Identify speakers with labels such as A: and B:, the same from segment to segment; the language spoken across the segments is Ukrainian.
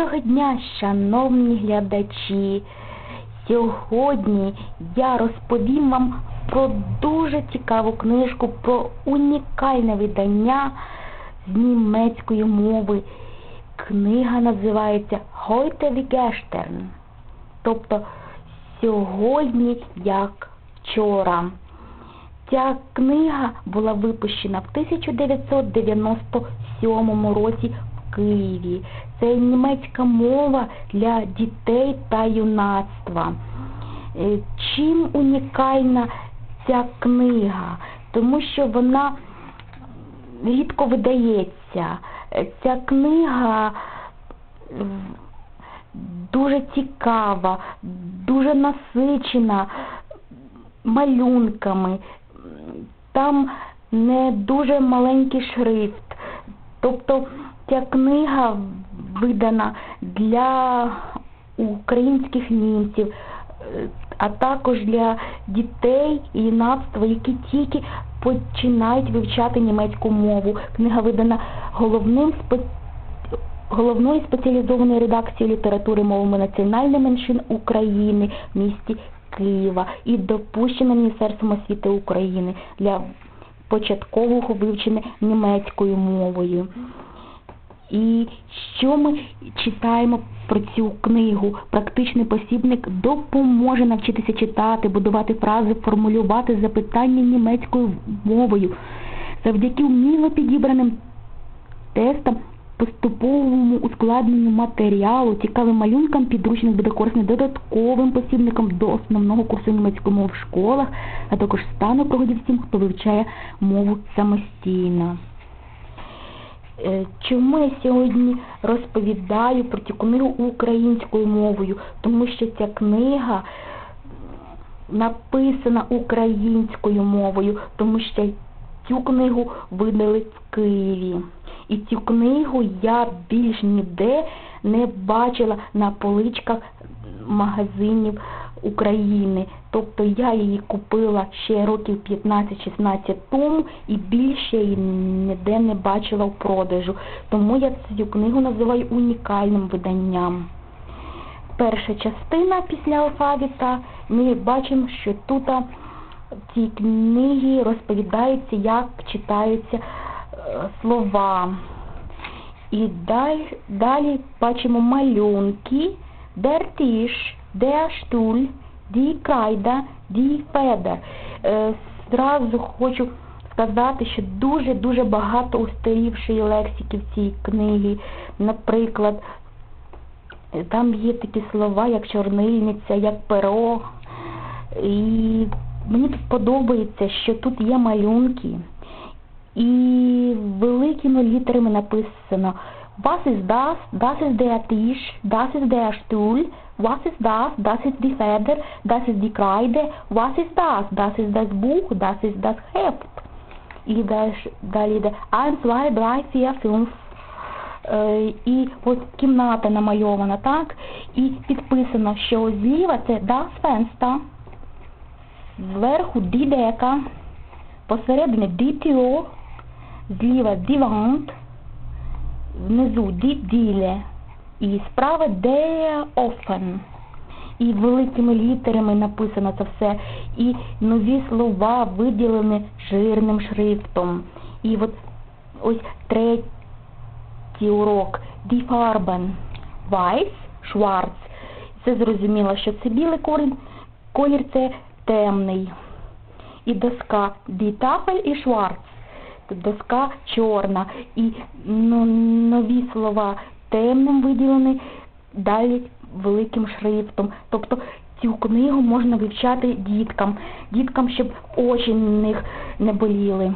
A: Доброго дня, шановні глядачі! Сьогодні я розповім вам про дуже цікаву книжку, про унікальне видання з німецької мови. Книга називається wie gestern, тобто сьогодні як вчора. Ця книга була випущена в 1997 році Києві. Це німецька мова для дітей та юнацтва. Е, Чим унікальна ця книга? Тому що вона рідко видається. Е, Ця книга е, дуже цікава, дуже насичена малюнками. Там не дуже маленький шрифт. Тобто ця книга видана для українських німців, е, а також для дітей і юнацтва, які тільки починають вивчати німецьку мову. Книга видана головним спе... головною спеціалізованою редакцією літератури мовами національних меншин України в місті Києва і допущена Міністерством освіти України для початкового вивчення німецькою мовою. І що ми читаємо про цю книгу? Практичний посібник допоможе навчитися читати, будувати фрази, формулювати запитання німецькою мовою. Завдяки вміло підібраним тестам, поступовому ускладненню матеріалу, цікавим малюнкам підручник буде корисний додатковим посібником до основного курсу німецької мови в школах, а також стане пригоді всім, хто вивчає мову самостійно. Е, Чому я сьогодні розповідаю про цю книгу українською мовою? Тому що ця книга написана українською мовою, тому що цю книгу видали в Києві. І цю книгу я більш ніде не бачила на поличках магазинів України. Тобто я її купила ще років 15-16 тому і більше її ніде не бачила в продажу. Тому я цю книгу називаю унікальним виданням. Перша частина після алфавіта ми бачимо, що тут в цій книгі розповідається, як читаються е, слова. І далі, далі бачимо малюнки, der Tisch, der Stuhl, die Kreide, die Feder. Зразу хочу сказати, що дуже-дуже багато устарівшої лексики в цій книгі. Наприклад, там є такі слова, як чорнильниця, як перо. І мені подобається, що тут є малюнки. І великими літерами написано Was ist das? Das ist der Tisch, das ist der Stuhl, was ist das? Das ist die Feder, das ist die Kreide, was ist das? Das ist das Buch, das ist das Heft. І далі, йде 1, 2, 3, 4, 5. Е, І ось кімната намальована, так? І підписано, що зліва це das Fenster, зверху die Decke, посередині die Tür, зліва die внизу Diele і справа der Offen. І великими літерами написано це все. І нові слова виділені жирним шрифтом. І от ось третій урок Die Farben. Weiß, Schwarz. Це зрозуміло, що це білий корінь, колір це темний. І доска Die Tafel і Schwarz. Доска чорна. І ну, нові слова темним виділені, далі великим шрифтом. Тобто цю книгу можна вивчати діткам, діткам, щоб очі на них не боліли.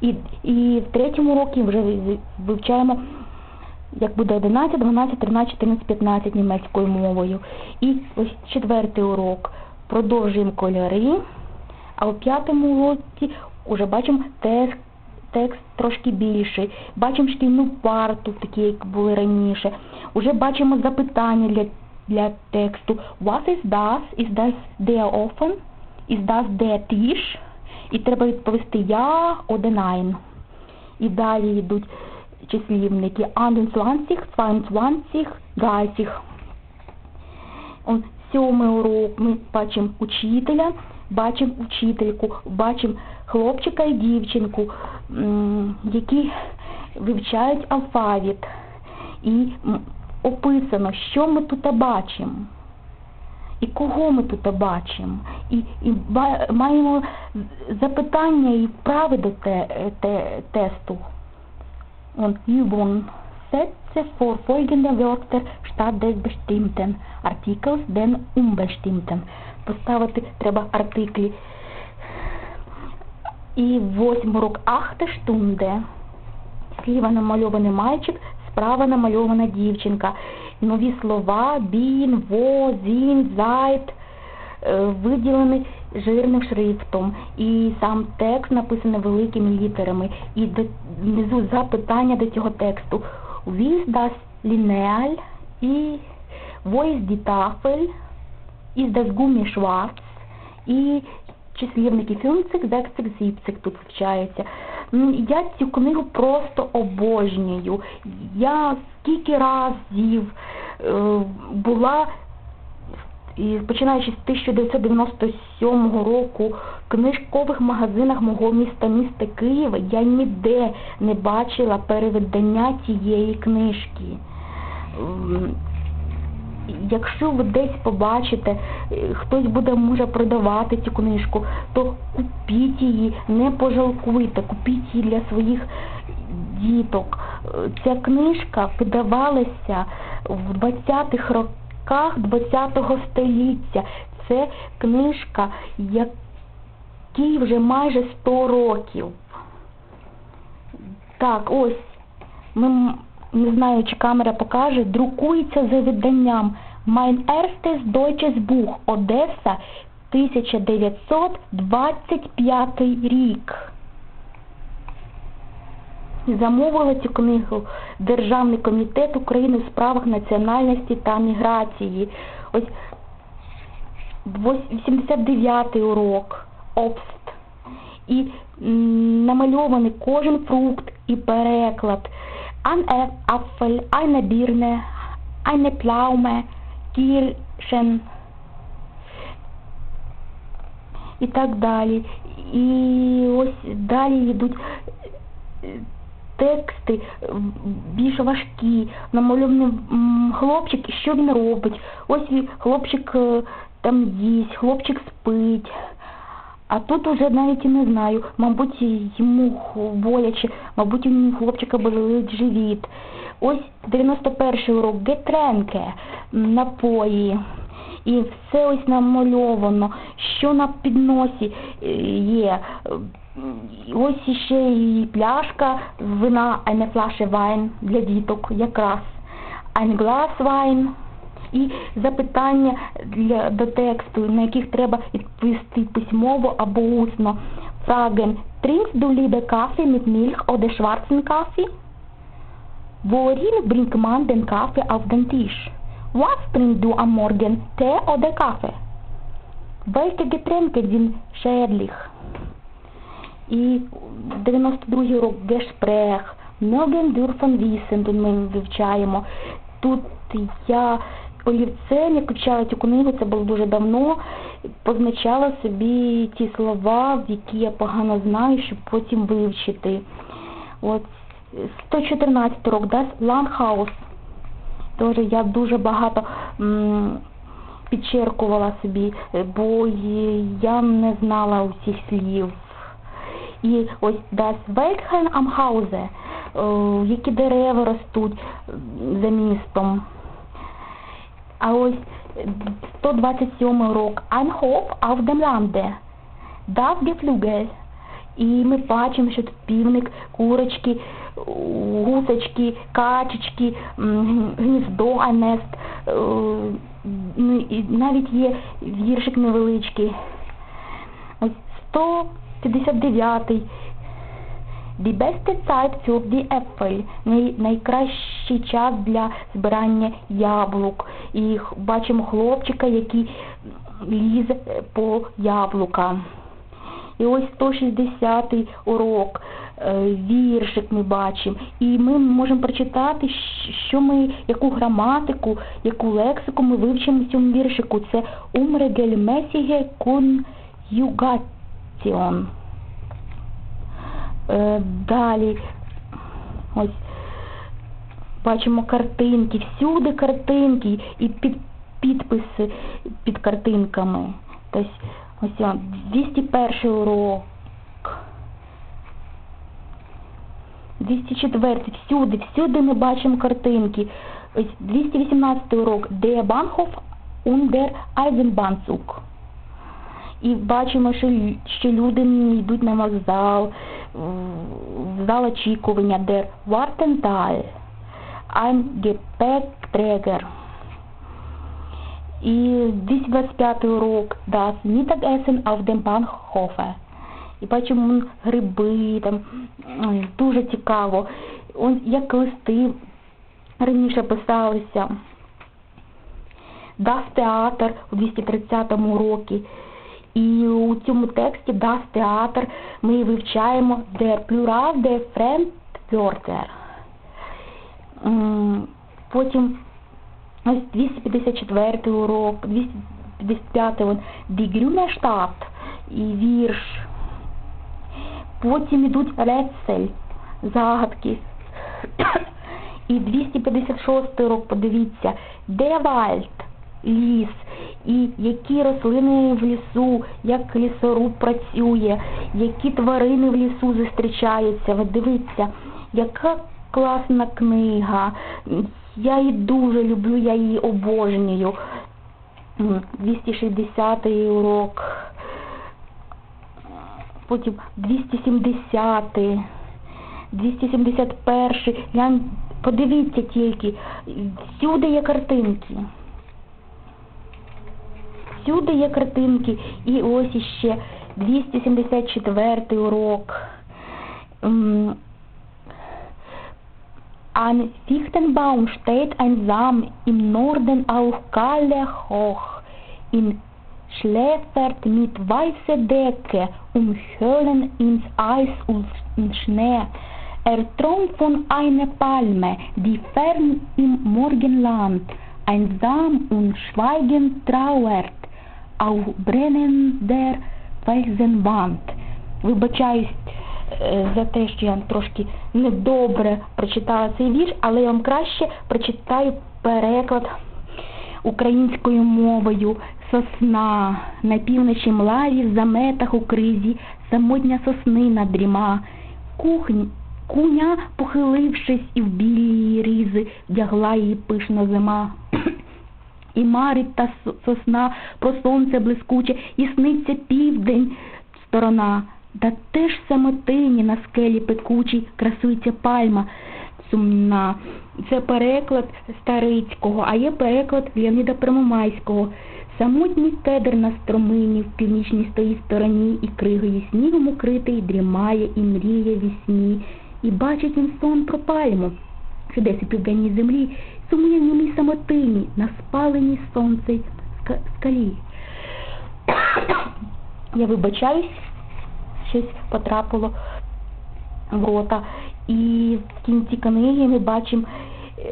A: І, і в третьому році вже вивчаємо, як буде 11, 12, 13, 14, 15 німецькою мовою. І ось четвертий урок. Продовжуємо кольори, а у п'ятому уроці вже бачимо текст, текст трошки більший. Бачимо шкільну парту, такі, як були раніше. Уже бачимо запитання для, для тексту. Was ist das? Ist das der Ofen? Ist das der Tisch? І треба відповісти я, oder. І далі йдуть числівники 21, 22, 30. Сьомий урок ми бачимо учителя, бачимо учительку, бачимо хлопчика і дівчинку, які вивчають алфавіт. І описано, що ми тут бачимо. І кого ми тут бачимо? І, і маємо запитання і вправи до те, те, тесту. Und Übung. Setze vor folgende Wörter statt des bestimmten Artikels den unbestimmten. Поставити треба артиклі. І восьмий урок Ахте Stunde. Зліва намальований мальчик, справа намальована дівчинка. Нові слова бін, во, зін, зайт е, виділені жирним шрифтом. І сам текст написаний великими літерами. І внизу запитання до цього тексту. Ist das Lineal? І ist die Tafel? Ist das Gummi? І числівники 50, 60, 70 тут вчаються. Я цю книгу просто обожнюю. Я скільки разів е, була, починаючи з 1997 року, в книжкових магазинах мого міста, міста Києва, я ніде не бачила перевидання цієї книжки. Якщо ви десь побачите, е, хтось буде може продавати цю книжку, то купіть її, не пожалкуйте, купіть її для своїх діток. Е, Ця книжка видавалася в 20-х роках 20-го століття. Це книжка, якій вже майже 100 років. Так, ось ми не знаю, чи камера покаже, друкується за виданням Mein erstes deutsches Buch Одеса 1925 рік. Замовила цю книгу Державний комітет України у справах національності та міграції. Ось 89 урок Обст. І намальований кожен фрукт і переклад. Ein Ä- Apfel, eine Birne, eine Pflaume, Kirschen і так далі. І ось далі йдуть тексти більш важкі, намальований хлопчик, що він робить. Ось хлопчик там їсть, хлопчик спить. А тут уже навіть і не знаю, мабуть, йому боляче, мабуть, у хлопчика болить живіт. Ось 91 урок Гетренке, напої. І все ось намальовано, що на підносі е, є. Ось іще і пляшка вина, а не флаше вайн для діток якраз. Ein Glas Wein і запитання треба відповісти письмово або усно. Fragen, trinkst du lieber Kaffee mit Milch oder schwarzen Kaffee? Worin bringt man den Kaffee auf den Tisch? Was trinkst du am Morgen, Tee oder Kaffee? Welche Getränke sind schädlich? І 92 урок Гешпрех, Mögen dürfen wissen, тут ми вивчаємо. Тут я олівцем, як вивчала цю книгу, це було дуже давно, позначала собі ті слова, які я погано знаю, щоб потім вивчити. От 114 урок, Das Langhaus. Тоже я дуже багато м, підчеркувала собі, е, бо я не знала усіх слів. І ось Das am Hause, е, які дерева ростуть за містом. А ось е, 127 урок Ein Hof auf dem Lande. Das Geflügel. І ми бачимо, що тут півник, курочки, гусочки, качечки, гніздо, анест. Е, ну, і навіть є віршик невеличкий. Ось 159. Beste Zeit für die Äpfel. Най, найкращий час для збирання яблук. І бачимо хлопчика, який лізе по яблука. І ось 160 урок, е, віршик ми бачимо. І ми можемо прочитати, що ми, яку граматику, яку лексику ми вивчимо в цьому віршику. Це umregelmäßige Konjugation. Е, Далі ось бачимо картинки, всюди картинки і під, підписи під картинками. Тобто ось он, 201 урок. 204, всюди, всюди ми бачимо картинки. Ось 218 урок, Der Bahnhof und der Eisenbahnzug. І бачимо, що, що люди йдуть на вокзал, зал очікування, der Wartental, ein Gepäckträger. І 225 урок, das Mittagessen auf dem Bahnhof. І бачимо гриби, там дуже цікаво. Он, як листи раніше писалися. Das Theater у 230 році. І у цьому тексті Das Theater ми вивчаємо der Plural der Fremdwörter. Потім ось 254 урок, 255 вон, Die Grüne Stadt і вірш. Потім ідуть Rätsel, загадки. І 256 урок, подивіться, де Вальд, ліс, і які рослини в лісу, як лісоруб працює, які тварини в лісу зустрічаються. Ви дивіться, яка класна книга. Я її дуже люблю, я її обожнюю. М, 260 урок. Потім 270-й, 271. Глянь, подивіться тільки, всюди є картинки. Всюди є картинки. І ось іще 274 урок. М, An Fichtenbaum steht ein Samen im Norden auf Kalle hoch. In schläfert mit weißer Decke, umhüllen ins Eis und Schnee. Er träumt von einer Palme, die fern im Morgenland einsam und schweigend trauert Auf brennender Felsenwand. Вибачаюсь е, за те, що я трошки недобре прочитала цей вірш, але я вам краще прочитаю переклад українською мовою. Сосна на півночі млаві, в заметах у кризі, самотня соснина дріма. Кухня, куня, похилившись і в білі різи, вдягла її пишна зима. І марить та сосна про сонце блискуче, і сниться південь сторона. Та теж самотині на скелі пекучій красується пальма сумна. Це переклад Старицького, а є переклад Леонида Первомайського. Самотній кедр на стромині в північній стоїть стороні, і кригою снігом укритий дрімає і мріє вісні. І бачить він сон про пальму, що десь у південній землі, сумує в німій самотині, на спаленій сонцей ска- скалі. Я вибачаюсь, щось потрапило в рота. І в кінці книги ми бачимо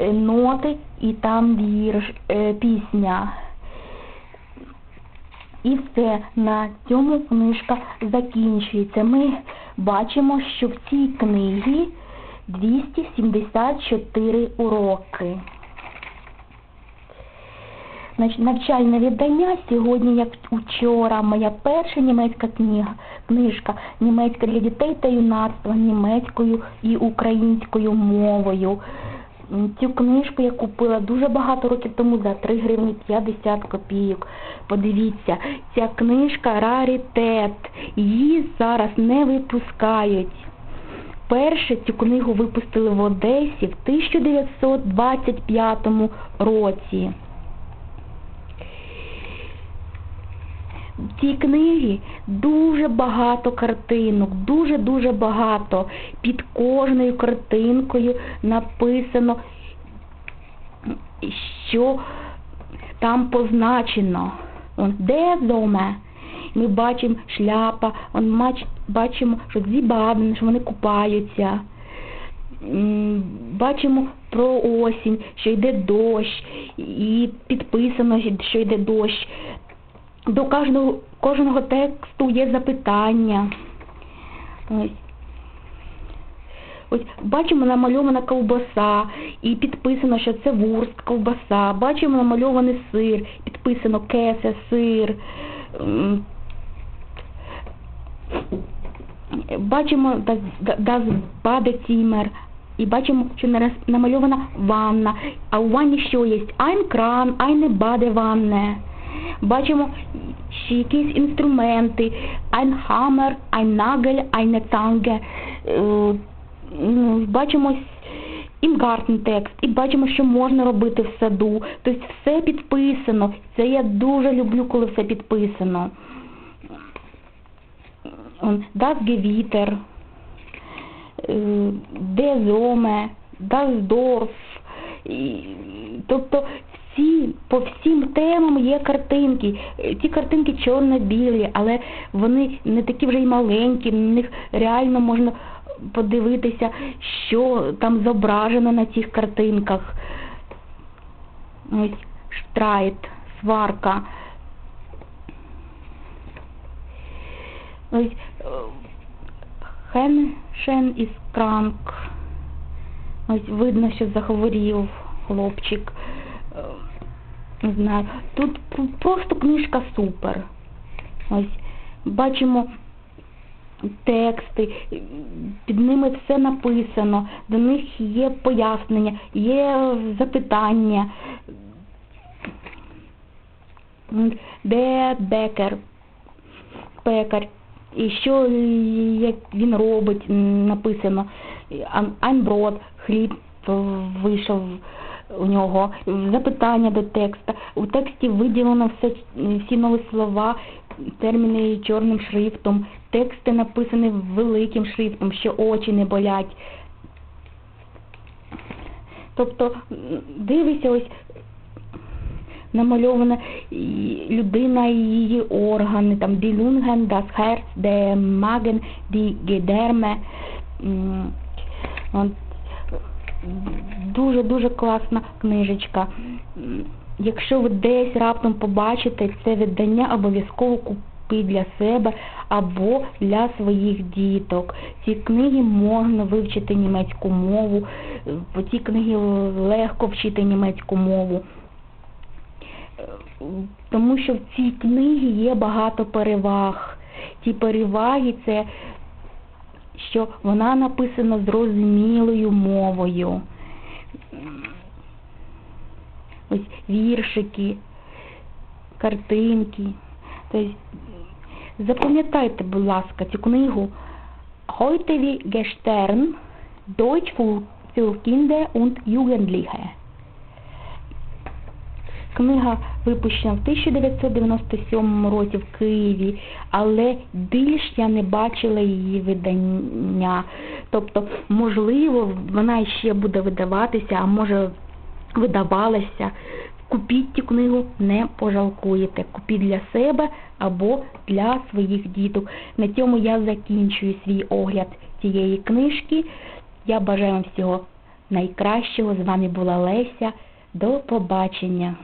A: е, ноти і там вірш, е, пісня. І все, на цьому книжка закінчується. Ми бачимо, що в цій книгі 274 уроки. Навчальне віддання сьогодні, як вчора, моя перша німецька книга, книжка німецька для дітей та юнацтва німецькою і українською мовою. Цю книжку я купила дуже багато років тому за 3 гривні 50 копійок. Подивіться, ця книжка раритет. Її зараз не випускають. Перше цю книгу випустили в Одесі в 1925 році. В цій книгі дуже багато картинок, дуже-дуже багато. Під кожною картинкою написано, що там позначено. Он, де доме? Ми бачимо шляпа, он бачимо, що зібавлені, що вони купаються. Бачимо про осінь, що йде дощ, і підписано, що йде дощ. До кожного, кожного тексту є запитання. Ось. Бачимо намальована ковбаса і підписано, що це вурст ковбаса. Бачимо намальований сир, підписано кесе, сир. Бачимо das Badezimmer і бачимо, що намальована ванна, а у ванні що є? Ein кран, eine Badewanne. Бачимо якісь інструменти, ein Hammer, ein Nagel, eine Zange. Е, ну, Бачимо Garten текст, і бачимо, що можна робити в саду. Тобто все підписано. Це я дуже люблю, коли все підписано. Das Gewitter, е, Der Sommer, Das Dorf. Тобто всі, по всім темам є картинки. Е, Ті картинки чорно-білі, але вони не такі вже й маленькі, на них реально можна подивитися, що там зображено на цих картинках. Ось штрайт, сварка. Ось е, Хеншен із Кранк. Ось видно, що захворів хлопчик. Не знаю. Тут просто книжка супер. Ось бачимо тексти, під ними все написано, до них є пояснення, є запитання. Де бекер, пекар, і що як він робить, написано. Ан- Анброд, хліб вийшов у нього, запитання до текста. У тексті виділено все, всі нові слова, терміни чорним шрифтом, тексти написані великим шрифтом, що очі не болять. Тобто дивися ось намальована людина і її органи, там die Lungen, das Herz, der Magen, die Gedärme. Дуже-дуже класна книжечка. Якщо ви десь раптом побачите це видання, обов'язково купіть для себе або для своїх діток. Ці книги можна вивчити німецьку мову, по цій книгі легко вчити німецьку мову. Тому що в цій книгі є багато переваг. Ті переваги це що вона написана зрозумілою мовою. Ось віршики, картинки. Тобто, запам'ятайте, будь ласка, цю книгу Heute gestern Deutsch für Kinder und Jugendliche. Книга випущена в 1997 році в Києві, але більш я не бачила її видання. Тобто, можливо, вона ще буде видаватися, а може видавалася. Купіть цю книгу, не пожалкуєте. Купіть для себе або для своїх діток. На цьому я закінчую свій огляд цієї книжки. Я бажаю вам всього найкращого. З вами була Леся. До побачення.